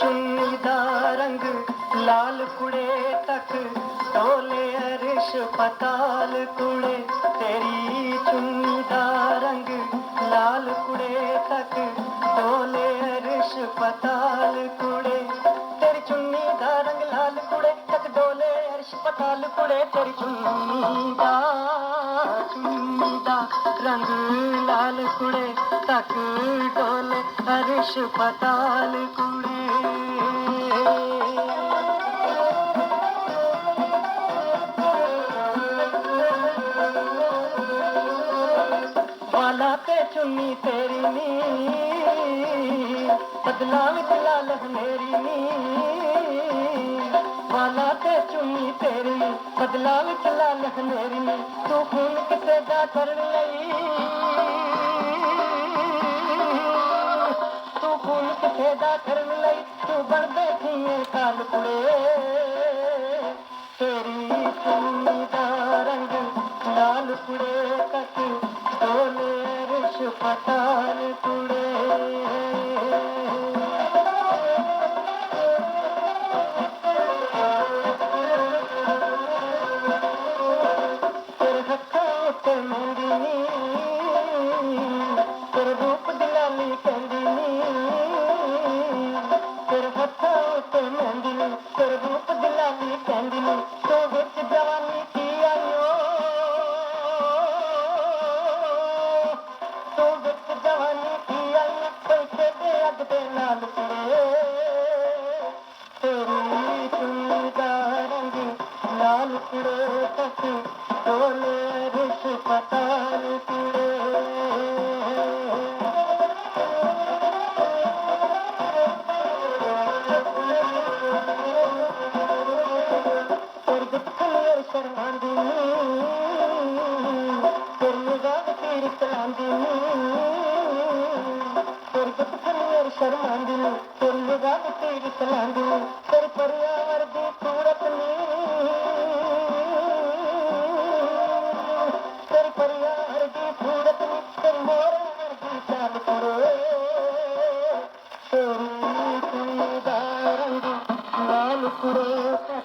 चुन्नी दा रंग लाल कुड़े तक टोले अरिश पताल कुड़े तेरी चुन्नी दा रंग लाल कुड़े तक टोले अरिश पताल कुड़े तेरी चुन्नी दा रंग लाल कुड़े तक डोले अरिश पताल कुड़े तेरी चुन्नी दा चुन्नी दा रंग लाल कुड़े तक डोले अरिश पताल कुड़े लाते चुन्नी ਤੇਰੀ ਨੀ बदला विच लालच ਨੀ नी लाते चुन्नी तेरी नी बदला विच ਤੂੰ मेरी नी तू खून किसे दा कर लई तू खून किसे दा कर लई तू बढ़ बैठी पुड़े म शर्ग थी थली शरांदी করে